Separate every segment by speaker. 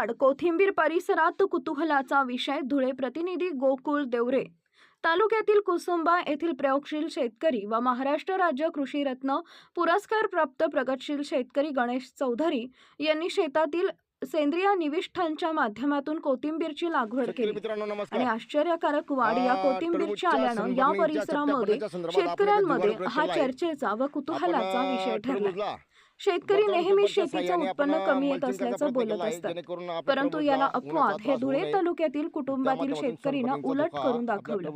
Speaker 1: वाढ कोथिंबीर परिसरात कुतूहलाचा विषय धुळे प्रतिनिधी गोकुळ देवरे. तालुक्यातील कुसुंबा येथील प्रयोगशील शेतकरी व महाराष्ट्र राज्य कृषी रत्न पुरस्कार प्राप्त प्रगतशील शेतकरी गणेश चौधरी यांनी शेतातील सेंद्रिय निविष्ठांच्या माध्यमातून कोथिंबीरची लागवड केली. आणि आश्चर्यकारक वाढ या
Speaker 2: आ,
Speaker 1: कोथिंबीरची
Speaker 2: टरबूजच्या
Speaker 1: आल्यानं या परिसरामध्ये शेतकऱ्यांमध्ये हा. चर्चेचा व कुतूहलाचा विषय ठरला. शेतकरी नेहमी शेतीचं उत्पन्न कमी येत असल्याचं बोलत असतात परंतु याला अपवाद हे धुळे. तालुक्यातील कुटुंबातील शेतकरीनं उलट करून दाखवलं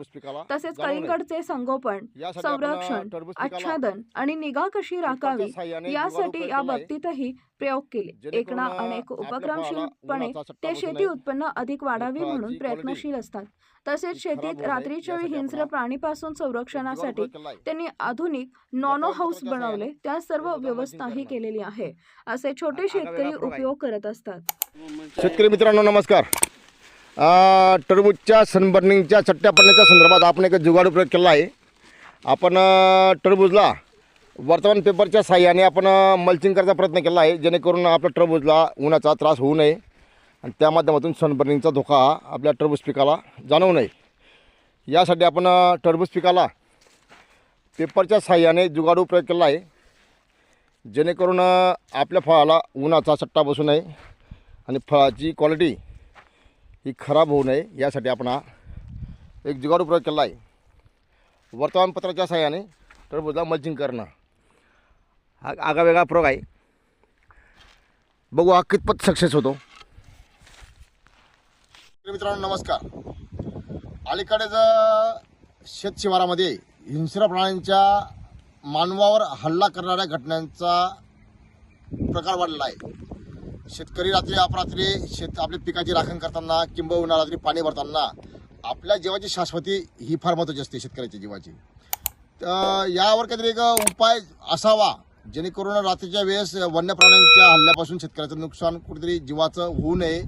Speaker 1: तसेच. कलिंगडचे संगोपन संरक्षण आच्छादन आणि निगा कशी राखावी यासाठी या. बाबतीतही प्रयोग केले एकना अनेक उपक्रमशीलपणे ते शेती. उत्पन्न अधिक वाढावी म्हणून प्रयत्नशील असतात तसेच शेतीत रात्रीच्या वेळी हिंस्र प्राणीपासून संरक्षणासाठी. त्यांनी आधुनिक नॉनो हाऊस बनवले. त्या सर्व व्यवस्थाही केलेली आहे. असे छोटे शेतकरी उपयोग करत असतात.
Speaker 2: शेतकरी मित्रांनो नमस्कार. टरबूजच्या सनबर्निंगच्या चट्ट्या पडण्याच्या संदर्भात आपण एक जुगाड प्रयोग केला आहे. आपण टरबूजला वर्तमान पेपरच्या साह्याने आपण मल्चिंग करायचा प्रयत्न केला आहे. जेणेकरून आपल्या टरबूजला उन्हाचा त्रास होऊ नये. आणि त्या माध्यमातून सनबर्निंगचा धोका हा आपल्या टरबूज पिकाला जाणवू नये. यासाठी आपण टरबूज पिकाला पेपरच्या साह्याने जुगाडू प्रयोग केला आहे. जेणेकरून आपल्या फळाला उन्हाचा चट्टा बसू नये आणि फळाची क्वालिटी ही खराब होऊ नये यासाठी आपण हा एक जुगाडू प्रयोग केला आहे. वर्तमानपत्राच्या साह्याने टरबूजला मल्चिंग करणं हा आगळावेगळा प्रयोग आहे. बघू हा कितपत सक्सेस होतो. मित्रांनो नमस्कार. अलीकडेच शेत शिवारामध्ये हिंस्र प्राण्यांच्या मानवावर हल्ला करणाऱ्या घटनांचा प्रकार वाढला आहे. शेतकरी रात्री अपरात्री शेत आपल्या पिकाची राखण करताना किंबहुना रात्री पाणी भरताना आपल्या जीवाची शाश्वती ही फार महत्त्वाची असते शेतकऱ्याच्या जीवाची. तर यावर काहीतरी एक उपाय असावा जेणेकरून रात्रीच्या वेळेस वन्य प्राण्यांच्या हल्ल्यापासून शेतकऱ्याचं नुकसान कुठेतरी जीवाचं होऊ नये.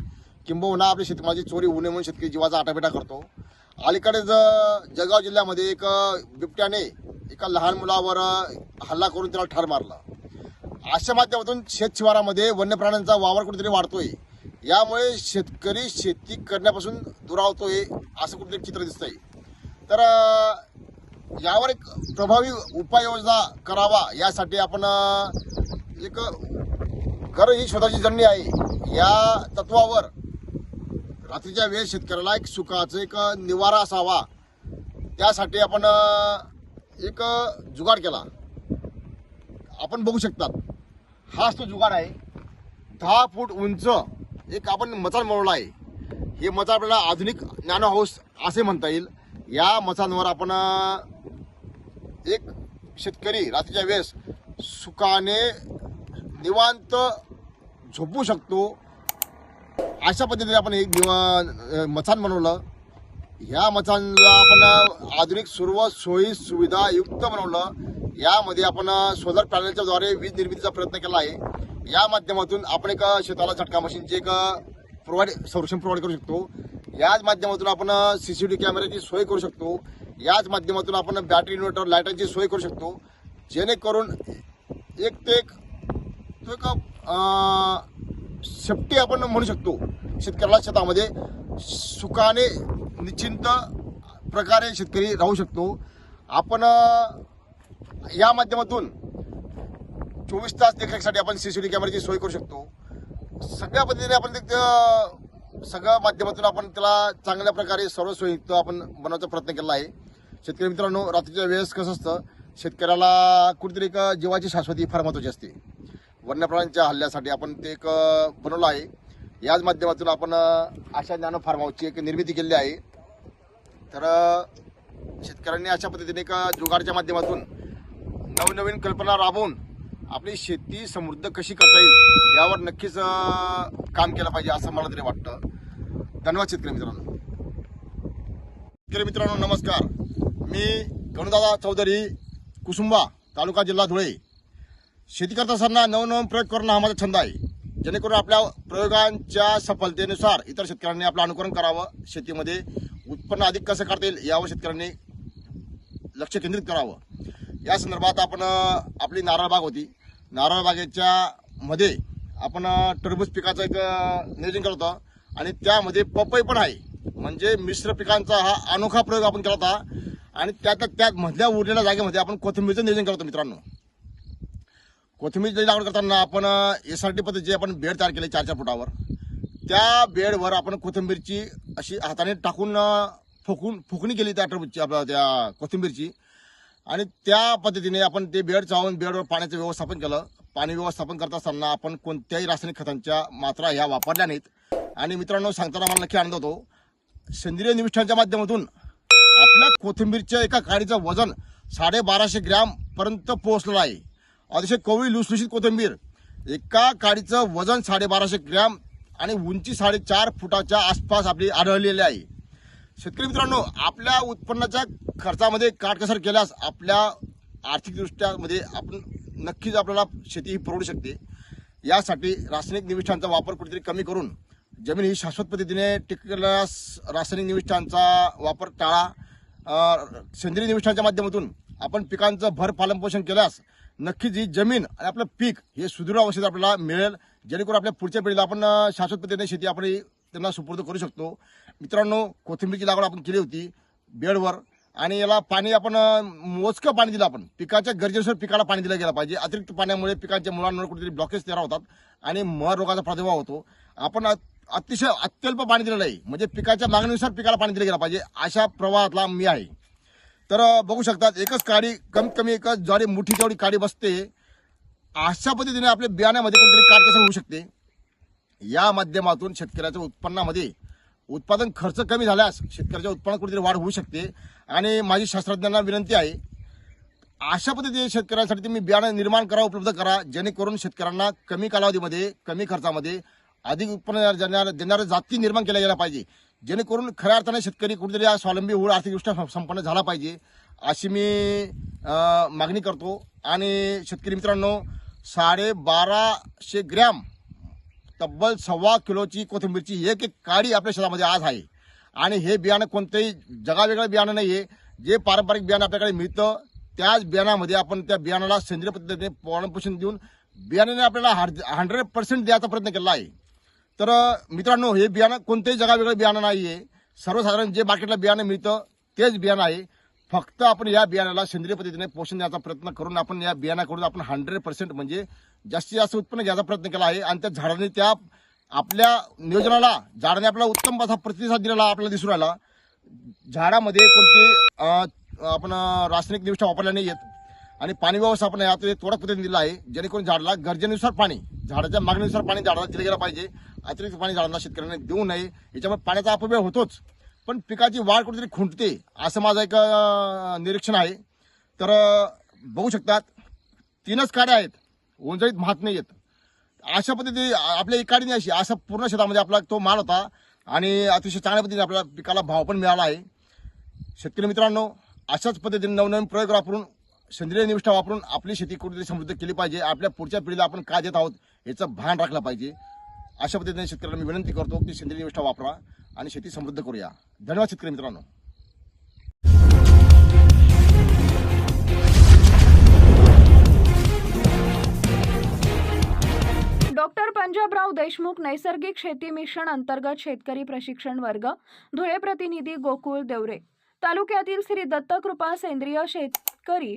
Speaker 2: किंबहुना आपल्या शेतमालाची चोरी होऊ नये म्हणून शेतकरी जीवाचा आटापिटा करतो. अलीकडेच जळगाव जिल्ह्यामध्ये एक बिबट्याने एका लहान मुलावर हल्ला करून त्याला ठार मारला. अशा माध्यमातून शेत शिवारामध्ये वन्य प्राण्यांचा वावर कुठेतरी वाढतोय. यामुळे शेतकरी शेती करण्यापासून दुरावतोय असं कुठेतरी चित्र दिसतंय. तर यावर एक प्रभावी उपाययोजना करावा यासाठी आपण एक घर ही शोधाची जडणी आहे. या तत्वावर रात्रीच्या वेळेस शेतकऱ्याला एक सुखाचं एक निवारा असावा. त्यासाठी आपण एक जुगाड केला. आपण बघू शकतात हाच तो जुगाड आहे. दहा फूट उंच एक आपण मचान मिळवला आहे. हे मचान आपल्याला आधुनिक नॅनो हाऊस असे म्हणता येईल. या मचांवर आपण एक शेतकरी रात्रीच्या वेळेस सुखाने निवांत झोपू शकतो. अशा पद्धतीने आपण एक मचान बनवलं. ह्या मचानला आपण आधुनिक सर्व सोयी सुविधा युक्त बनवलं. यामध्ये आपण सोलर पॅनलच्या द्वारे वीज निर्मितीचा प्रयत्न केला आहे. या माध्यमातून आपण एक शेताला झटका मशीनचे एक प्रोव्हाइड संरक्षण प्रोव्हाइड करू शकतो. याच माध्यमातून आपण सी सी टी कॅमेऱ्याची सोय करू शकतो. याच माध्यमातून आपण बॅटरी इन्व्हर्टर लाईटांची सोय करू शकतो. जेणेकरून एक ते एक तो एक सेफ्टी आपण म्हणू शकतो शेतकऱ्याला शेतामध्ये सुखाने निश्चिंत प्रकारे शेतकरी राहू शकतो. आपण या माध्यमातून चोवीस तास देखरेखीसाठी आपण सी सी टी कॅमेऱ्याची सोय करू शकतो. सगळ्या पद्धतीने आपण ते सगळ्या माध्यमातून आपण त्याला चांगल्या प्रकारे सर्व सोयीयुक्त आपण बनवण्याचा प्रयत्न केला आहे. शेतकरी मित्रांनो रात्रीच्या वेळेस कसं असतं शेतकऱ्याला कुठेतरी एक जीवाची शाश्वती फार महत्त्वाची असते. वन्यप्राण्यांच्या हल्ल्यासाठी आपण ते एक बनवलं आहे. याच माध्यमातून आपण अशा ज्ञान फार्म हाऊसची एक निर्मिती केलेली आहे. तर शेतकऱ्यांनी अशा पद्धतीने एक जुगाडच्या माध्यमातून नवनवीन कल्पना राबवून आपली शेती समृद्ध कशी करता येईल यावर नक्कीच काम केलं पाहिजे असं मला तरी वाटतं. धन्यवाद शेतकरी मित्रांनो. शेतकरी मित्रांनो नमस्कार. मी गणदादा चौधरी कुसुंबा तालुका जिल्हा धुळे. शेती करत असताना नवनवीन प्रयोग करणं हा माझा छंद आहे. जेणेकरून आपल्या प्रयोगांच्या सफलतेनुसार इतर शेतकऱ्यांनी आपलं अनुकरण करावं शेतीमध्ये उत्पन्न अधिक कसं करता येईल यावर शेतकऱ्यांनी लक्ष केंद्रित करावं. या संदर्भात आपण आपली नारळ बाग होती. नारळ बागेच्या मध्ये आपण टरबूज पिकाचं एक नियोजन केलं होतं आणि त्यामध्ये पपई पण आहे. म्हणजे मिश्र पिकांचा हा अनोखा प्रयोग आपण केला होता आणि त्यात त्यात मधल्या उरलेल्या जागेमध्ये आपण कोथिंबीरचं नियोजन केलं होतं मित्रांनो. कोथिंबीरची लागवड करताना आपण एस आर टी पद्धतीचे आपण बेड तयार केले चार चार फुटावर त्या बेडवर आपण कोथिंबीरची अशी हाताने टाकून फुकून फुकणी केली त्या टरबूजची आपल्या त्या कोथिंबीरची. आणि त्या पद्धतीने आपण ते बेड चावून बेडवर पाण्याचं व्यवस्थापन केलं. पाणी व्यवस्थापन करत असताना आपण कोणत्याही रासायनिक खतांच्या मात्रा ह्या वापरल्या नाहीत. आणि मित्रांनो सांगताना मला नक्की आनंद होतो. सेंद्रिय निविष्ठांच्या माध्यमातून आपल्या कोथिंबीरच्या एका काडीचं वजन साडेबाराशे ग्रॅमपर्यंत पोहोचलेलं आहे. अतिशय कवळी लुसलुशीत कोथिंबीर. एका काडीचं वजन साडेबाराशे ग्रॅम आणि उंची साडेचार फुटाच्या आसपास आपली आढळलेली आहे. शेतकरी मित्रांनो आपल्या उत्पन्नाच्या खर्चामध्ये काटकसर केल्यास आपल्या आर्थिकदृष्ट्यामध्ये आपण नक्कीच आपल्याला शेती ही परवडू शकते. यासाठी रासायनिक निविष्ठांचा वापर कुठेतरी कमी करून जमीन ही शाश्वत पद्धतीने टिकल्यास रासायनिक निविष्ठांचा वापर टाळा. सेंद्रिय निविष्ठांच्या माध्यमातून आपण पिकांचं भर पालनपोषण केल्यास नक्कीच ही जमीन आणि आपलं पीक हे सुदृढ अवस्थेत आपल्याला मिळेल. जेणेकरून आपल्या पुढच्या पिढीला आपण शाश्वत पद्धतीने शेती आपण त्यांना सुपूर्द करू शकतो. मित्रांनो कोथिंबीरची लागवड आपण केली होती बेडवर आणि याला पाणी आपण मोजकं पाणी दिलं आपण. पिकाच्या गरजेनुसार पिकाला पाणी दिलं गेलं पाहिजे. अतिरिक्त पाण्यामुळे पिकांच्या मुलांवर कुठेतरी ब्लॉकेज तयार होतात आणि मर रोगाचा प्रादुर्भाव होतो. आपण अतिशय अत्यल्प पाणी दिलेलं आहे म्हणजे पिकाच्या मागणीनुसार पिकाला पाणी दिलं गेलं पाहिजे. अशा प्रवाहातला मी आहे. तर बघू शकतात एकच काडी कमीत कमी एकच ज्वारी मोठी तेवढी काडी बसते. अशा पद्धतीने आपल्या बियाण्यामध्ये कोणतरी काटकसर होऊ शकते? या माध्यमातून शेतकऱ्याच्या उत्पन्नामध्ये उत्पादन खर्च कमी झाल्यास शेतकऱ्याच्या उत्पन्नात कुठेतरी वाढ होऊ शकते. आणि माझी शास्त्रज्ञांना विनंती आहे अशा पद्धतीने शेतकऱ्यांसाठी तुम्ही बियाणं निर्माण करा उपलब्ध करा जेणेकरून शेतकऱ्यांना कमी कालावधीमध्ये कमी खर्चामध्ये अधिक उत्पन्न देणाऱ्या देणाऱ्या जाती निर्माण केल्या गेल्या पाहिजे. जेणेकरून खऱ्या अर्थाने शेतकरी कुठेतरी स्वावलंबी होऊन आर्थिकदृष्ट्या संपन्न झाला पाहिजे अशी मी मागणी करतो. आणि शेतकरी मित्रांनो साडेबाराशे ग्रॅम तब्बल सव्वा किलोची कोथिंबीरची एक एक काडी आपल्या शेतामध्ये आज आहे. आणि हे बियाणं कोणतंही जगावेगळं बियाणं नाही आहे जे पारंपरिक बियाणं आपल्याकडे मिळतं त्याच बियाणामध्ये आपण त्या बियाणाला सेंद्रिय पद्धतीने पालनपोषण देऊन बियाण्याने आपल्याला हंड्रेड पर्सेंट द्यायचा प्रयत्न केला आहे. तर मित्रांनो हे बियाणं कोणतेही जगावेगळं बियाणं नाही आहे सर्वसाधारण जे मार्केटला बियाणं मिळतं तेच बियाणं आहे. फक्त आपण या बियाण्याला सेंद्रिय पद्धतीने पोषण द्यायचा प्रयत्न करून आपण या बियाणाकडून आपण हंड्रेड पर्सेंट म्हणजे जास्तीत जास्त उत्पन्न घ्यायचा प्रयत्न केला आहे. आणि त्या झाडाने त्या आपल्या नियोजनाला झाडाने आपला उत्तम असा प्रतिसाद दिलेला आपल्याला दिसून राहिला. झाडामध्ये कोणते आपण रासायनिक निविष्ठा वापरल्या नाही येत आणि पाणी व्यवस्थापन आहे. आता थोडा पद्धतीने दिलं आहे. जेणेकरून झाडाला गरजेनुसार पाणी झाडाच्या मागणीनुसार पाणी झाडाला दिलं गेलं पाहिजे. अतिरिक्त पाणी झाडांना शेतकऱ्यांना देऊ नये. याच्यामुळे पाण्याचा अपव्यय होतोच. पण पिकाची वाढ कुठेतरी खुंटते असं माझं एक निरीक्षण आहे. तर बघू शकतात तीनच काड्या आहेत. उंजळीत महात नाही आहेत अशा पद्धतीने आपल्या इकाडीने अशी असा पूर्ण शेतामध्ये आपला तो माल होता. आणि अतिशय चांगल्या पद्धतीने आपल्याला पिकाला भाव पण मिळाला आहे. शेतकरी मित्रांनो अशाच पद्धतीने नवनवीन प्रयोग वापरून सेंद्रिय निविष्ठा वापरून आपली शेती कुठेतरी समृद्ध केली पाहिजे. आपल्या पुढच्या पिढीला आपण काय देत आहोत याचं भान राखलं पाहिजे. अशा पद्धतीने शेतकऱ्यांना मी विनंती करतो की सेंद्रिय निविष्ठा वापरा आणि शेती समृद्ध करूया. धन्यवाद शेतकरी मित्रांनो.
Speaker 1: डॉक्टर पंजाबराव देशमुख नैसर्गिक शेती मिशन अंतर्गत शेतकरी प्रशिक्षण वर्ग धुळे प्रतिनिधी गोकुळ देवरे. तालुक्यातील श्री दत्तकृपा सेंद्रिय शेतकरी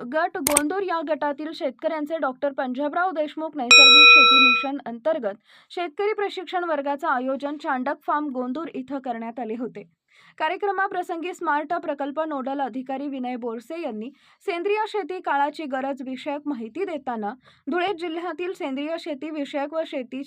Speaker 1: गट गोंदूर या गटातील शेतकऱ्यांचे डॉक्टर पंजाबराव देशमुख नैसर्गिक शेती मिशन अंतर्गत शेतकरी प्रशिक्षण वर्गाचं आयोजन चांडक फार्म गोंदूर इथं करण्यात आले होते. कार्यक्रमाप्रसंगी स्मार्ट प्रकल्प नोडल अधिकारी विनय बोरसे यांनी सेंद्रिय शेती काळाची गरज विषयक माहिती देताना धुळे जिल्ह्यातील सेंद्रिय शेती विषयक व शेती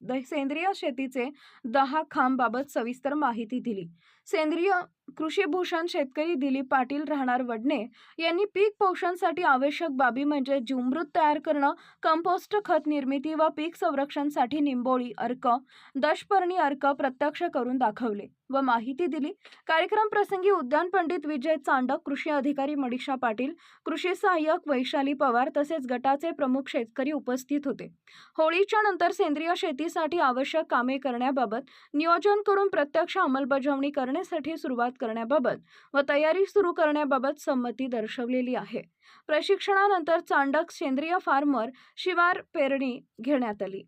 Speaker 1: सेंद्रिय शेतीचे दहा खांबाबत सविस्तर माहिती दिली. सेंद्रिय कृषीभूषण शेतकरी दिलीप पाटील राहणार वडणे यांनी पीक पोषणसाठी आवश्यक बाबी म्हणजे जुमृत तयार करणं कंपोस्ट खत निर्मिती व पीक संरक्षणसाठी निंबोळी अर्क दशपर्णी अर्क प्रत्यक्ष करून दाखवले व माहिती दिली. कार्यक्रम प्रसंगी उद्यान पंडित विजय चांडक कृषी अधिकारी मनीषा पाटील कृषी सहाय्यक वैशाली पवार तसेच गटाचे प्रमुख शेतकरी उपस्थित होते. होळीच्या नंतर सेंद्रिय शेतीसाठी आवश्यक कामे करण्याबाबत नियोजन करून प्रत्यक्ष अंमलबजावणी करणे लागवडीसाठी सुरुवात करण्याबाबत व तयारी सुरू करण्याबाबत संमती दर्शवलेली आहे. प्रशिक्षणानंतर चांडक सेंद्रिय फार्मर शिवार पेरणी घेण्यात आली.